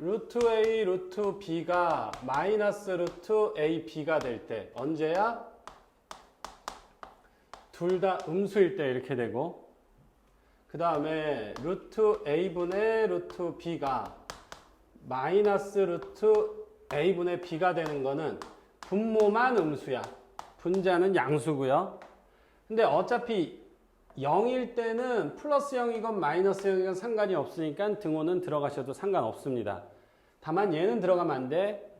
루트 A, 루트 B가 마이너스 루트 A, B가 될 때 언제야? 둘 다 음수일 때 이렇게 되고 그 다음에 루트 A분의 루트 B가 마이너스 루트 A분의 B가 되는 거는 분모만 음수야. 분자는 양수고요. 근데 어차피 0일 때는 플러스 0이건 마이너스 0이건 상관이 없으니까 등호는 들어가셔도 상관없습니다. 다만 얘는 들어가면 안 돼.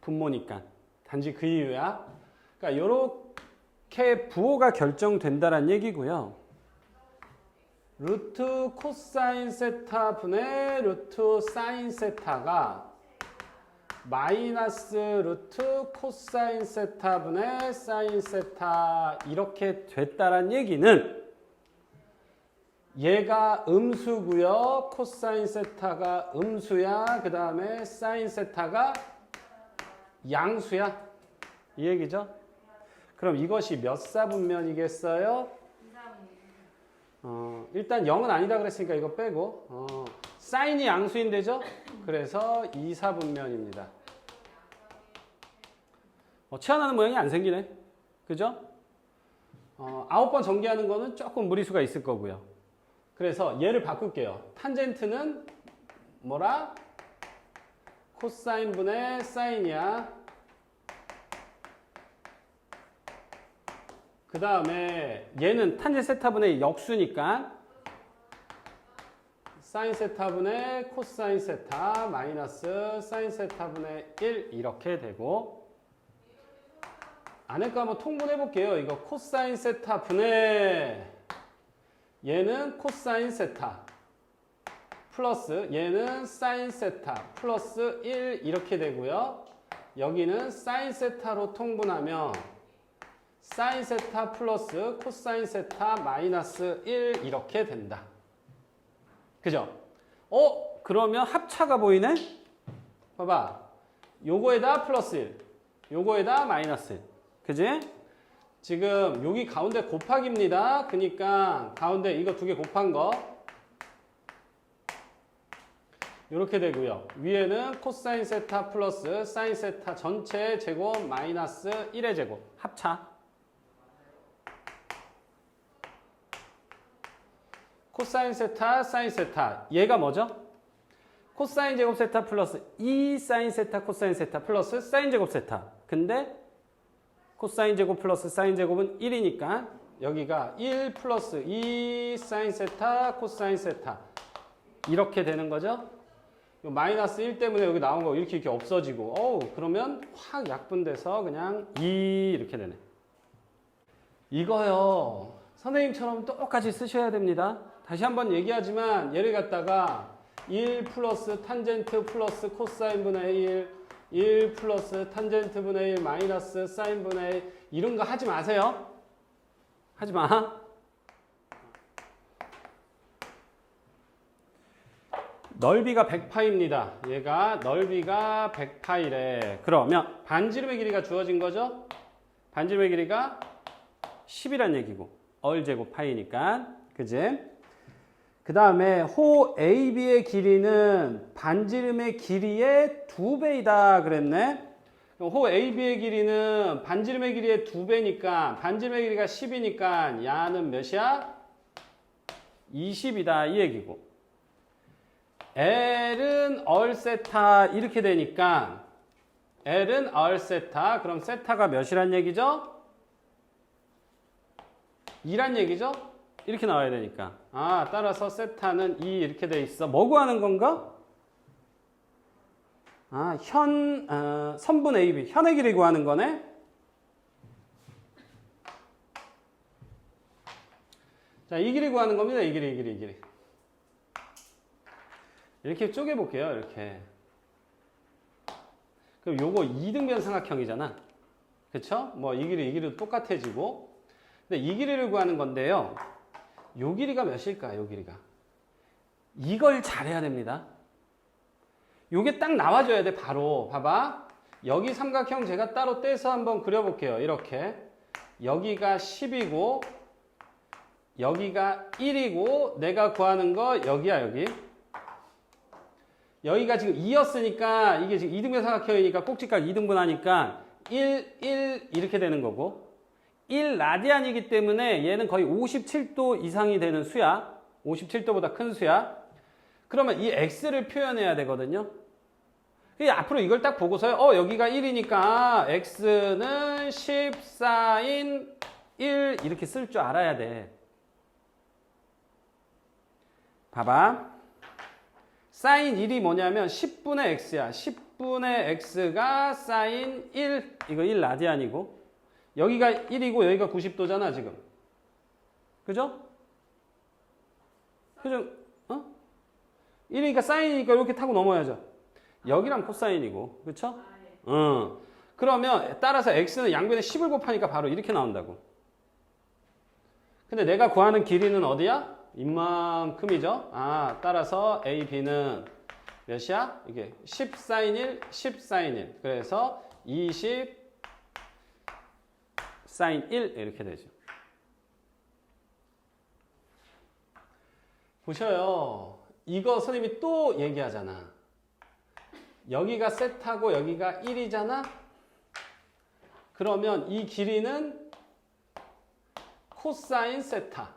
분모니까. 단지 그 이유야. 그러니까 이렇게 부호가 결정된다는 얘기고요. 루트 코사인 세타 분의 루트 사인 세타가 마이너스 루트 코사인 세타 분의 사인 세타 이렇게 됐다란 얘기는 얘가 음수고요. 코사인 세타가 음수야. 그 다음에 사인 세타가 양수야. 이 얘기죠? 그럼 이것이 몇 사분면이겠어요? 어, 일단 0은 아니다 그랬으니까 이거 빼고 어, 사인이 양수인 데죠? 그래서 2사분면입니다. 어, 치환하는 모양이 안 생기네. 그죠? 어, 9번 전개하는 거는 조금 무리수가 있을 거고요. 그래서 얘를 바꿀게요. 탄젠트는 뭐라? 코사인 분의 사인이야. 그 다음에 얘는 탄젠 세타분의 역수니까 사인 세타분의 코사인 세타 마이너스 사인 세타분의 1 이렇게 되고 안에 거 한번 통분해 볼게요. 이거 코사인 세타분의 얘는 코사인 세타 플러스 얘는 사인 세타 플러스 1 이렇게 되고요. 여기는 사인 세타로 통분하면 사인 세타 플러스 코사인 세타 마이너스 1 이렇게 된다. 그죠? 어? 그러면 합차가 보이네? 봐봐. 요거에다 플러스 1, 요거에다 마이너스 1. 그지? 지금 여기 가운데 곱하기입니다. 그러니까 가운데 이거 두 개 곱한 거 이렇게 되고요. 위에는 코사인 세타 플러스 사인 세타 전체 제곱 마이너스 1의 제곱 합차. 코사인 세타, 사인 세타. 얘가 뭐죠? 코사인 제곱 세타 플러스 2 사인 세타 코사인 세타 플러스 사인 제곱 세타. 근데 코사인 제곱 플러스 사인 제곱은 1이니까 여기가 1 플러스 2 사인 세타 코사인 세타 이렇게 되는 거죠. 요 마이너스 1 때문에 여기 나온 거 이렇게 이렇게 없어지고 어우 그러면 확 약분돼서 그냥 2 이렇게 되네. 이거요. 선생님처럼 똑같이 쓰셔야 됩니다. 다시 한번 얘기하지만 얘를 갖다가 1 플러스 탄젠트 플러스 코사인 분의 1, 1 플러스 탄젠트 분의 1 마이너스 사인 분의 1 이런 거 하지 마세요. 하지 마. 넓이가 100파입니다. 얘가 넓이가 100파이래. 그러면 반지름의 길이가 주어진 거죠? 반지름의 길이가 10이란 얘기고 얼 제곱 파이니까 그지? 그 다음에 호 AB의 길이는 반지름의 길이의 두 배이다 그랬네. 호 AB의 길이는 반지름의 길이의 두 배니까 반지름의 길이가 10이니까 야는 몇이야? 20이다 이 얘기고 L은 얼 세타 이렇게 되니까 L은 얼 세타 그럼 세타가 몇이란 얘기죠? 2란 얘기죠? 이렇게 나와야 되니까. 아, 따라서 세타는 2 이렇게 돼 있어. 뭐 구하는 건가? 아, 현, 어, 선분 AB, 현의 길이 구하는 거네? 자, 이 길이 구하는 겁니다. 이 길이, 이 길이, 이 길이. 이렇게 쪼개볼게요. 이렇게. 그럼 요거 2등변 삼각형이잖아. 그쵸? 뭐, 이 길이, 이 길이도 똑같아지고. 근데 이 길이를 구하는 건데요. 요 길이가 몇일까? 요 길이가. 이걸 잘해야 됩니다. 요게 딱 나와줘야 돼, 바로. 봐봐. 여기 삼각형 제가 따로 떼서 한번 그려볼게요. 이렇게. 여기가 10이고, 여기가 1이고, 내가 구하는 거 여기야, 여기. 여기가 지금 2였으니까 이게 지금 2등분 삼각형이니까 꼭지각 2등분 하니까 1, 1 이렇게 되는 거고 1 라디안이기 때문에 얘는 거의 57도 이상이 되는 수야. 57도보다 큰 수야. 그러면 이 x를 표현해야 되거든요. 그 앞으로 이걸 딱 보고서요. 어, 여기가 1이니까 x는 10 사인 1 이렇게 쓸 줄 알아야 돼. 봐봐. 사인 1이 뭐냐면 10분의 x야. 10분의 x가 사인 1. 이거 1 라디안이고. 여기가 1이고 여기가 90도잖아, 지금. 그죠? 그죠? 어? 1이니까 사인이니까 이렇게 타고 넘어야죠. 여기랑 코사인이고. 그쵸? 어. 그러면 따라서 x는 양변에 10을 곱하니까 바로 이렇게 나온다고. 근데 내가 구하는 길이는 어디야? 이만큼이죠. 아, 따라서 a, b는 몇이야? 이게 10 사인 1, 10 사인 1. 그래서 20 사인 1 이렇게 되죠. 보셔요. 이거 선생님이 또 얘기하잖아. 여기가 세타고 여기가 1이잖아. 그러면 이 길이는 코사인 세타.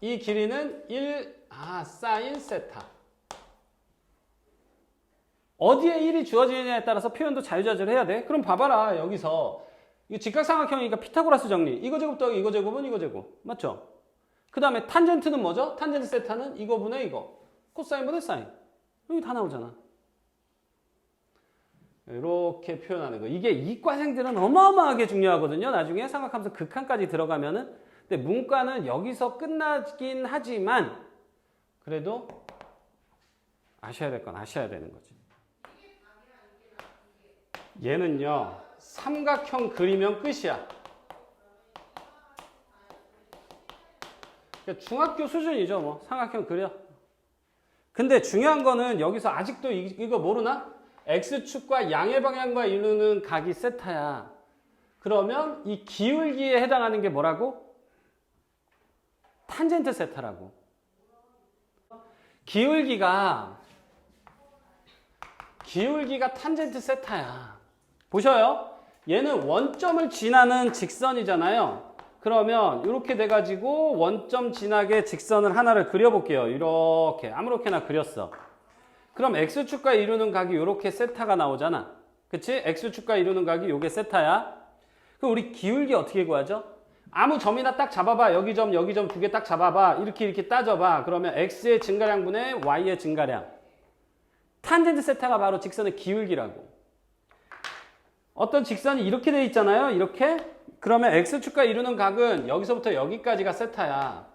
이 길이는 1, 아, 사인 세타. 어디에 1이 주어지느냐에 따라서 표현도 자유자재로 해야 돼. 그럼 봐봐라, 여기서. 이거 직각삼각형이니까 피타고라스 정리. 이거 제곱 더하기 이거 제곱은 이거 제곱. 맞죠? 그 다음에 탄젠트는 뭐죠? 탄젠트 세타는 이거 분의 이거. 코사인 분의 사인. 여기 다 나오잖아. 이렇게 표현하는 거. 이게 이과생들은 어마어마하게 중요하거든요. 나중에 삼각함수 극한까지 들어가면은. 근데 문과는 여기서 끝나긴 하지만 그래도 아셔야 될 건 아셔야 되는 거지. 얘는요. 삼각형 그리면 끝이야. 중학교 수준이죠. 뭐 삼각형 그려. 근데 중요한 거는 여기서 아직도 이- 이거 모르나? x축과 양의 방향과 이루는 각이 세타야. 그러면 이 기울기에 해당하는 게 뭐라고? 탄젠트 세타라고. 기울기가 기울기가 탄젠트 세타야. 보셔요. 얘는 원점을 지나는 직선이잖아요. 그러면 이렇게 돼가지고 원점 지나게 직선을 하나를 그려볼게요. 이렇게 아무렇게나 그렸어. 그럼 x축과 이루는 각이 이렇게 세타가 나오잖아. 그치? x축과 이루는 각이 요게 세타야. 그럼 우리 기울기 어떻게 구하죠? 아무 점이나 딱 잡아봐. 여기 점, 여기 점 두 개 딱 잡아봐. 이렇게 이렇게 따져봐. 그러면 x의 증가량 분의 y의 증가량. 탄젠트 세타가 바로 직선의 기울기라고. 어떤 직선이 이렇게 돼 있잖아요. 이렇게. 그러면 x축과 이루는 각은 여기서부터 여기까지가 세타야.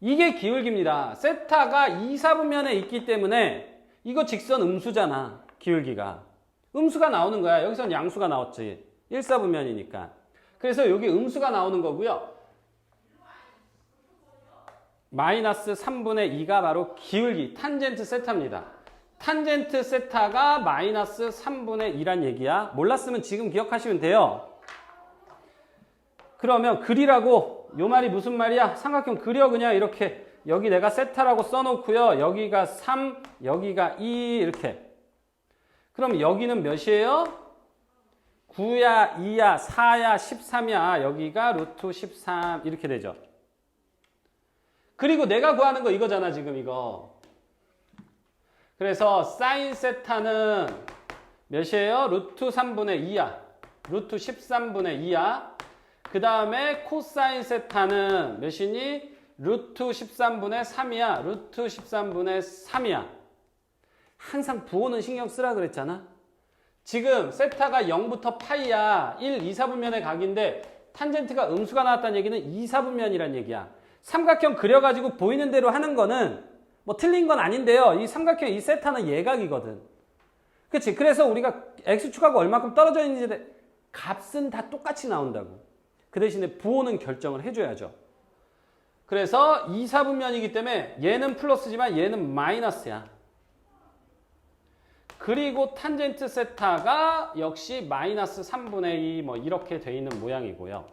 이게 기울기입니다. 세타가 2, 4분면에 있기 때문에 이거 직선 음수잖아. 기울기가. 음수가 나오는 거야. 여기선 양수가 나왔지. 1, 4분면이니까. 그래서 여기 음수가 나오는 거고요. 마이너스 3분의 2가 바로 기울기, 탄젠트 세타입니다. 탄젠트 세타가 마이너스 3분의 2란 얘기야. 몰랐으면 지금 기억하시면 돼요. 그러면 그리라고 요 말이 무슨 말이야? 삼각형 그려 그냥 이렇게 여기 내가 세타라고 써놓고요. 여기가 3, 여기가 2 이렇게. 그럼 여기는 몇이에요? 9야, 2야, 4야, 13이야. 여기가 루트 13 이렇게 되죠. 그리고 내가 구하는 거 이거잖아 지금 이거. 그래서 사인 세타는 몇이에요? 루트 3분의 2야. 루트 13분의 2야. 그 다음에 코사인 세타는 몇이니? 루트 13분의 3이야. 루트 13분의 3이야. 항상 부호는 신경 쓰라 그랬잖아. 지금 세타가 0부터 파이야. 1, 2, 4분면의 각인데 탄젠트가 음수가 나왔다는 얘기는 2, 4분면이란 얘기야. 삼각형 그려가지고 보이는 대로 하는 거는 뭐 틀린 건 아닌데요. 이 삼각형 이 세타는 예각이거든. 그치? 그래서 우리가 x축하고 얼마큼 떨어져 있는지 값은 다 똑같이 나온다고. 그 대신에 부호는 결정을 해줘야죠. 그래서 2, 4분면이기 때문에 얘는 플러스지만 얘는 마이너스야. 그리고 탄젠트 세타가 역시 마이너스 3분의 2 뭐 이렇게 돼 있는 모양이고요.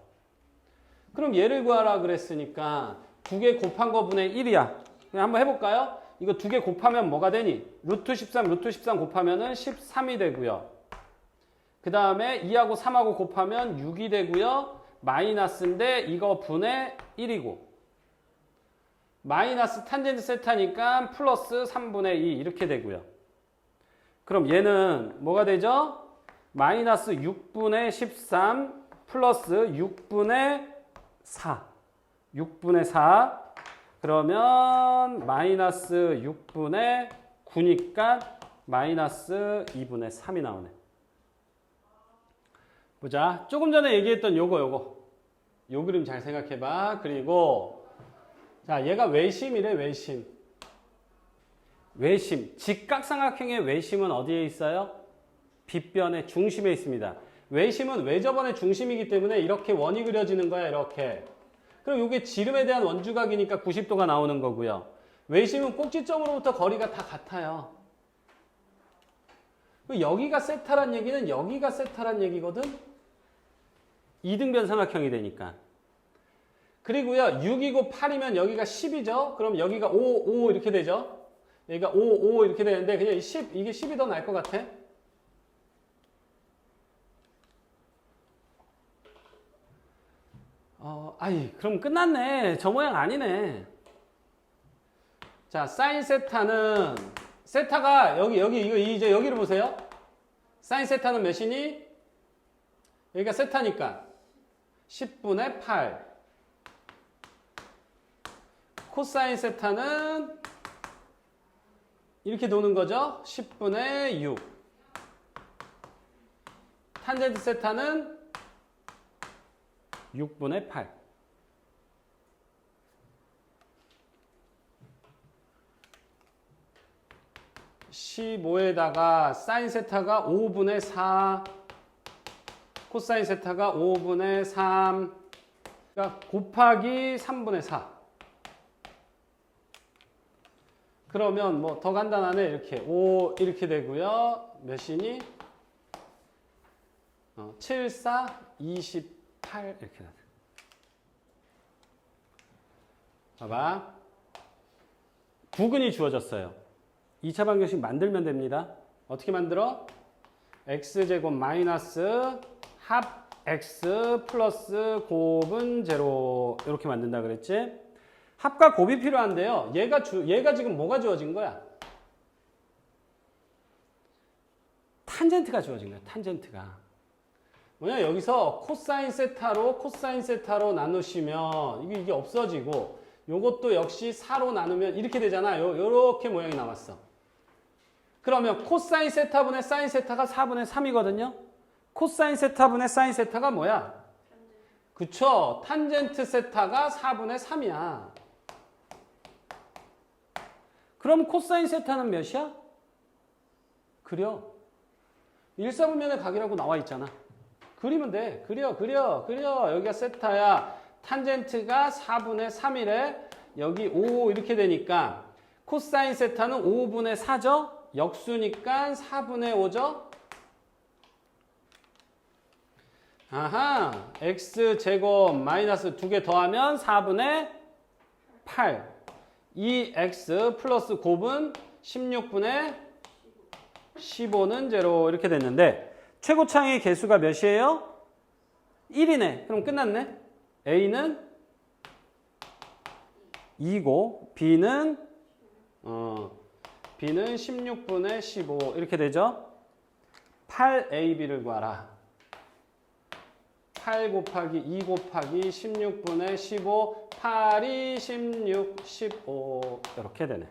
그럼 얘를 구하라 그랬으니까 두 개 곱한 거 분의 1이야. 그냥 한번 해볼까요? 이거 두 개 곱하면 뭐가 되니? 루트 13, 루트 13 곱하면은 13이 되고요. 그 다음에 2하고 3하고 곱하면 6이 되고요. 마이너스인데 이거 분의 1이고 마이너스 탄젠트 세타니까 플러스 3분의 2 이렇게 되고요. 그럼 얘는 뭐가 되죠? 마이너스 6분의 13 플러스 6분의 4. 6분의 4. 그러면 마이너스 6분의 9니까 마이너스 2분의 3이 나오네. 보자. 조금 전에 얘기했던 요거 요거. 요 그림 잘 생각해봐. 그리고 자 얘가 외심이래 외심. 외심. 직각삼각형의 외심은 어디에 있어요? 빗변의 중심에 있습니다. 외심은 외접원의 중심이기 때문에 이렇게 원이 그려지는 거야 이렇게. 그럼 이게 지름에 대한 원주각이니까 90도가 나오는 거고요. 외심은 꼭지점으로부터 거리가 다 같아요. 그럼 여기가 세타란 얘기는 여기가 세타란 얘기거든. 이등변 삼각형이 되니까. 그리고요 6이고 8이면 여기가 10이죠. 그럼 여기가 5, 5 이렇게 되죠. 여기가 5, 5 이렇게 되는데 그냥 10 이게 10이 더 나을 것 같아. 어, 아이, 그럼 끝났네. 저 모양 아니네. 자, 사인 세타는 세타가 여기 여기 이거 이제 여기를 보세요. 사인 세타는 몇이니? 여기가 세타니까 10분의 8. 코사인 세타는 이렇게 도는 거죠. 10분의 6. 탄젠트 세타는 6분의 8. (15에다가) 사인 세타가 (5분의 4) 코사인 세타가 (5분의 3) 그러니까 곱하기 (3분의 4) 그러면 뭐 더 간단하네 이렇게. 5 이렇게 되고요. 몇이니? 어, 7, 4, 28 이렇게 나와. 봐봐. 구근이 주어졌어요. 2차 방정식 만들면 됩니다. 어떻게 만들어? x제곱 마이너스 합 x 플러스 곱은 제로 이렇게 만든다 그랬지? 합과 곱이 필요한데요. 얘가 주, 얘가 지금 뭐가 주어진 거야? 탄젠트가 주어진 거야. 탄젠트가. 뭐냐 여기서 코사인 세타로 코사인 세타로 나누시면 이게 이게 없어지고 요것도 역시 4로 나누면 이렇게 되잖아. 요 요렇게 모양이 남았어. 그러면 코사인 세타분의 사인 세타가 4분의 3이거든요. 코사인 세타분의 사인 세타가 뭐야? 그쵸. 탄젠트 세타가 4분의 3이야. 그럼 코사인 세타는 몇이야? 그려. 1사분면의 각이라고 나와 있잖아. 그리면 돼. 그려, 그려, 그려. 여기가 세타야. 탄젠트가 4분의 3이래. 여기 5 이렇게 되니까 코사인 세타는 5분의 4죠? 역수니까 4분의 5죠? 아하. x제곱 마이너스 두개 더하면 4분의 8. 2x 플러스 곱은 16분의 15는 제로 이렇게 됐는데 최고 창의 개수가 몇이에요? 1이네. 그럼 끝났네. A는 2고 B는 어, B는 16분의 15 이렇게 되죠. 8AB를 구하라. 8 곱하기 2 곱하기 16분의 15 8이 16, 15 이렇게 되네.